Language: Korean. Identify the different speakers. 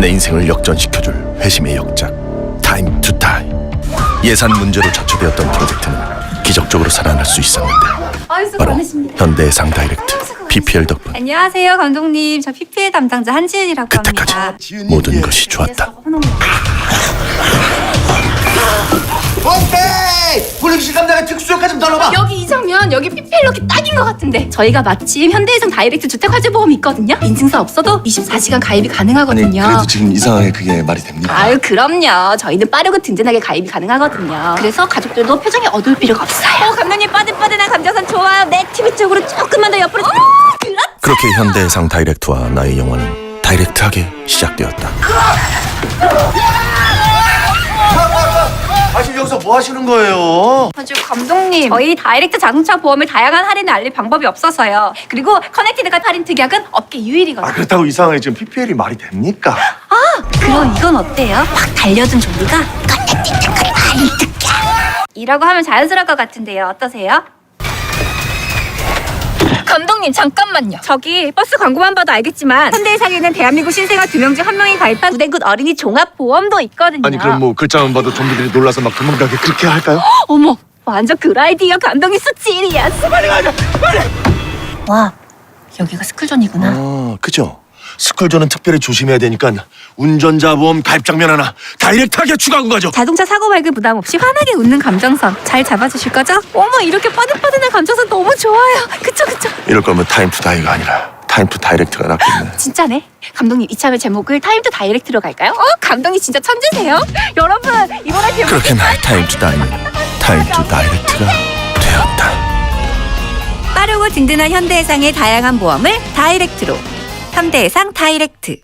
Speaker 1: 내 인생을 역전시켜줄 회심의 역작 타임 투 타이 예산 문제로 좌초되었던 프로젝트는 기적적으로 살아날 수 있었는데
Speaker 2: 아이스
Speaker 1: 바로
Speaker 2: 많으십니다.
Speaker 1: 현대해상 다이렉트 PPL 덕분
Speaker 2: 안녕하세요 감독님. 저 PPL 담당자 한지은이라고
Speaker 1: 그때까지
Speaker 2: 합니다.
Speaker 1: 모든 것이 좋았다
Speaker 3: 특수효과 좀 넣어봐.
Speaker 2: 여기 이 장면 여기 PPL 넣기 딱인 것 같은데 저희가 마침 현대해상 다이렉트 주택화재보험이 있거든요. 인증서 없어도 24시간 가입이 가능하거든요.
Speaker 3: 지금 이상하게 그게 말이 됩니까?
Speaker 2: 아유 그럼요. 저희는 빠르고 든든하게 가입이 가능하거든요. 그래서 가족들도 표정이 어두울 필요가 없어요. 어 감독님 빠듯빠듯한 감정선 좋아요. 내 TV 쪽으로 조금만 더 옆으로. 어머 그렇지.
Speaker 1: 그렇게 현대해상 다이렉트와 나의 영화는 다이렉트하게 시작되었다
Speaker 3: 뭐 하시는 거예요?
Speaker 2: 아주 감독님 저희 다이렉트 자동차 보험을 다양한 할인을 알릴 방법이 없어서요. 그리고 커넥티드가 할인 특약은 업계 유일이거든요.
Speaker 3: 아, 그렇다고 이상하게 지금 PPL이 말이 됩니까?
Speaker 2: 그럼 이건 어때요? 확 달려든 좀비가 커넥티드가 할인 특약. 이라고 하면 자연스러울 것 같은데요. 어떠세요? 감독님 잠깐만요. 저기 버스 광고만 봐도 알겠지만 현대해상에는 대한민국 신생아 두 명 중 한 명이 가입한 부대굿 어린이 종합보험도 있거든요.
Speaker 3: 아니, 그럼 뭐 글자만 봐도 좀비들이 놀라서 막 도망가게 그렇게 할까요?
Speaker 2: 어머 완전 그 아이디어 감독님 수치 일이야. 빨리 가자 빨리. 와 여기가 스쿨존이구나.
Speaker 3: 아, 그죠? 스쿨존은 특별히 조심해야 되니까 운전자 보험 가입 장면 하나 다이렉트하게 추가한 거죠.
Speaker 2: 자동차 사고 발생 부담 없이 환하게 웃는 감정선 잘 잡아주실 거죠? 어머 이렇게 빠듯빠듯한 감정선 너무 좋아요. 그쵸 그쵸.
Speaker 3: 이럴 거면 타임 투 다이가 아니라 타임 투 다이렉트가 낫겠네.
Speaker 2: 진짜네. 감독님 이참에 제목을 타임 투 다이렉트로 갈까요? 어 감독님 진짜 천재세요. 여러분 이번에 제목
Speaker 1: 그렇게 나의 타임 투 다이는 타임 투 다이렉트가 되었다
Speaker 2: 빠르고 든든한 현대해상의 다양한 보험을 다이렉트로 현대해상 다이렉트